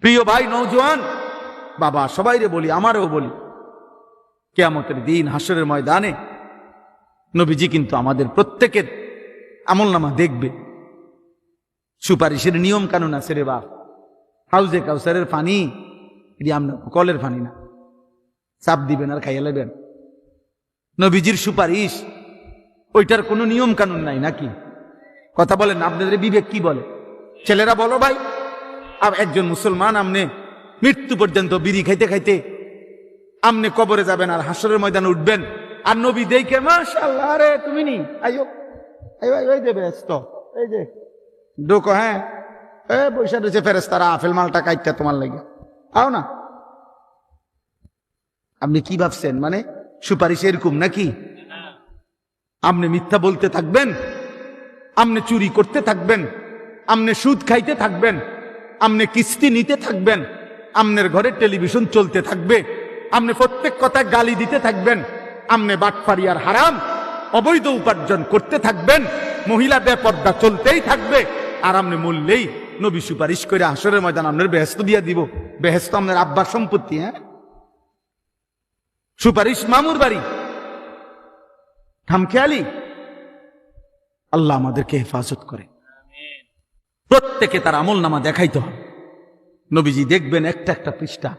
প্রিয় ভাই নৌজওয়ান বাবা সবাইরে বলি, আমারও বলি, কেয়ামতের দিন হাসরের ময়দানে নবীজি কিন্তু আমাদের প্রত্যেকের আমল নামা দেখবে। সুপারিশের নিয়ম কানুন আছে রে বাপ। হাউজে কাউসারের আমরা কলের পানি না। চাপ দিবেন আর খাইয়া লেবেন নবীজির সুপারিশ, ওইটার কোনো নিয়ম কানুন নাই নাকি? কথা বলেন, আপনাদের বিবেক কি বলে? ছেলেরা বলো ভাই। আর একজন মুসলমান আমনে মৃত্যু পর্যন্ত বিড়ি খাইতে খাইতে আমনে কবরে যাবেন আর হাসরের ময়দানে উঠবেন। আর নবী দেখে মাশাল্লাহ আরে তুমি নি? আইও আইও এই যে ব্যস্ত এই যে ডোকো হ্যাঁ এ পয়সা রয়েছে ফেরেস তারা আফেল মালটা কাইটটা তোমার লাগে। আও না। আপনি কি ভাবছেন মানে সুপারিশ এরকম নাকি? আপনি মিথ্যা বলতে থাকবেন আপনি চুরি করতে থাকবেন আপনি সুদ খাইতে থাকবেন আপনি কিস্তি নিতে থাকবেন, আমনের ঘরে টেলিভিশন চলতে থাকবে আপনি প্রত্যেক কথায় গালি দিতে থাকবেন আপনি বাটফারি আর হারাম, অবৈধ উপার্জন করতে থাকবেন মহিলা বেপর্দা চলতেই থাকবে, আর আপনি মূল্যেই নবী সুপারিশ করে আসরের ময়দান আপনার বেহেস্ত দিয়ে দিব। বেহেস্ত আপনার আব্বার সম্পত্তি হ্যাঁ? সুপারিশ মামুর বাড়ি। খামখেয়ালি, আল্লাহ আমাদেরকে হেফাজত করে। প্রত্যেকে তার আমল নামা দেখাইতে হবে। নবীজি দেখবেন একটা একটা পৃষ্ঠা।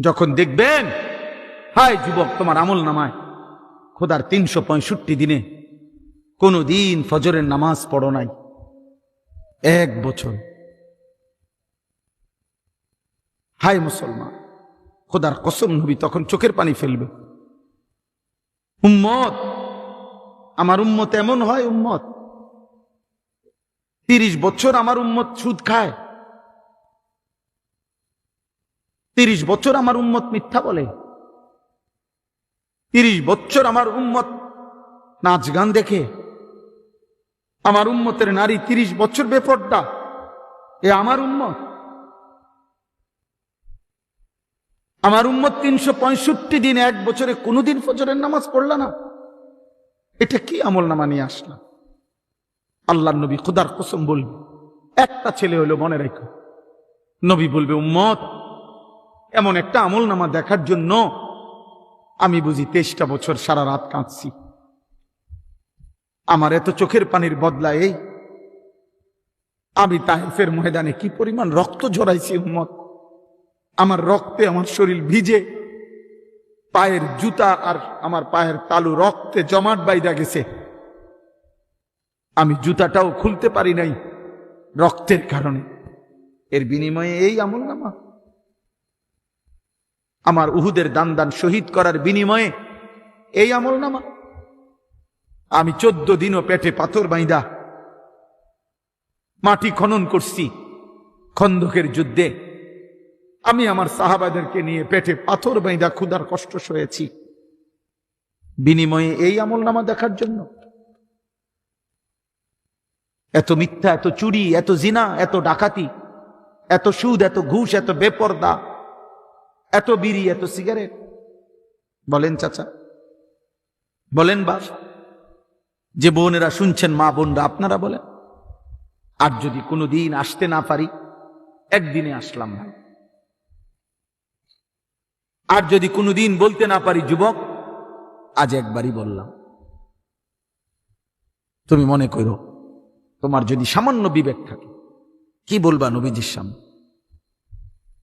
যখন দেখবেন, হায় যুবক, তোমার আমল নামায় খোদার তিনশো পঁয়ষট্টি দিনে কোনো দিন ফজরের নামাজ পড়ো নাই। এক বছর। হায় মুসলমান, খোদার কসম নবী তখন চোখের পানি ফেলবে। উম্মত, আমার উম্মত এমন হয় উম্মত তিরিশ বছর আমার উম্মত সুদ খায়। তিরিশ বছর আমার উম্মত মিথ্যা বলে। তিরিশ বছর আমার উম্মত নাচ গান দেখে। আমার উম্মতের নারী তিরিশ বছর বেপর্দা। এ আমার উম্মত। আমার উম্মত তিনশো পঁয়ষট্টি দিন, এক বছরে কোনোদিন ফজরের নামাজ পড়ল না। এটা কি আমল নামা নিয়ে আসলাম? আল্লাহ নবী খুদার কসম বলবে, একটা ছেলে হলো মনে রেখো নবী বলবে, উম্মত, এমন একটা আমল নামা দেখার জন্য আমি বুঝি তেইশটা বছর সারা রাত কাঁদছি। আমার এত চোখের পানির বদলা এই। আমি তাহেফের ময়দানে কি পরিমাণ রক্ত ঝরাইছি, উম্মত? আমার রক্তে আমার শরীর ভিজে, পায়ের জুতা আর আমার পায়ের তালু রক্তে জমাট বাইদা গেছে। আমি জুতাটাও খুলতে পারি নাই রক্তের কারণে। এর বিনিময়ে এই আমল নামা আমার উহুদের দান দান শহীদ করার বিনিময়ে এই আমল নামা আমি চোদ্দ দিনও পেটে পাথর বাইদা মাটি খনন করছি খন্দকের যুদ্ধে। আমি আমার সাহাবাদেরকে নিয়ে পেটে পাথর বাইদা ক্ষুদার কষ্ট সয়েছি। বিনিময়ে এই আমল নামা দেখার জন্য এত মিথ্যা, এত চুরি, এত জিনা, এত ডাকাতি, এত সুদ, এত ঘুষ, এত বেপর্দা, এত বিড়ি, এত সিগারেট। বলেন চাচা, বলেন বাস যে বোনেরা শুনছেন, মা বোনরা, আপনারা বলেন, আর যদি কোনো দিন আসতে না পারি, একদিনে আসলাম ভাই আর যদি কোনো দিন বলতে না পারি, যুবক, আজ একবারই বললাম। তুমি মনে করো তোমার যদি সামান্য বিবেক থাকে, কি বলবা নবীজির সামনে?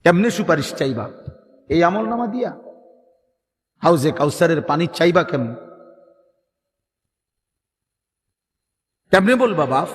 কেমনে সুপারিশ চাইবা? এই আমল নামা দিয়া? হাউজে কাউসারের পানি চাইবা কেমন? কেমনে বলবা বাপ?